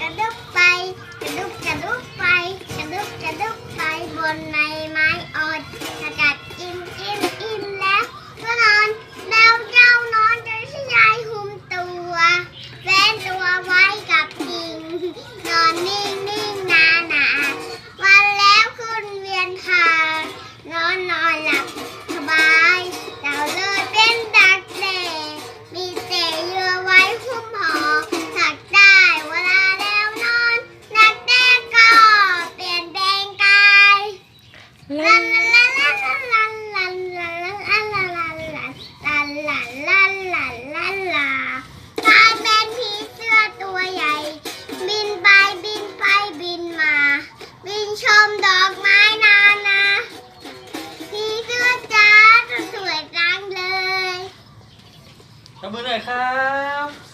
กระดุกไป กระดุกกระดุกไป กระดุกกระดุกไปบนใน ทำมือหน่อยครับ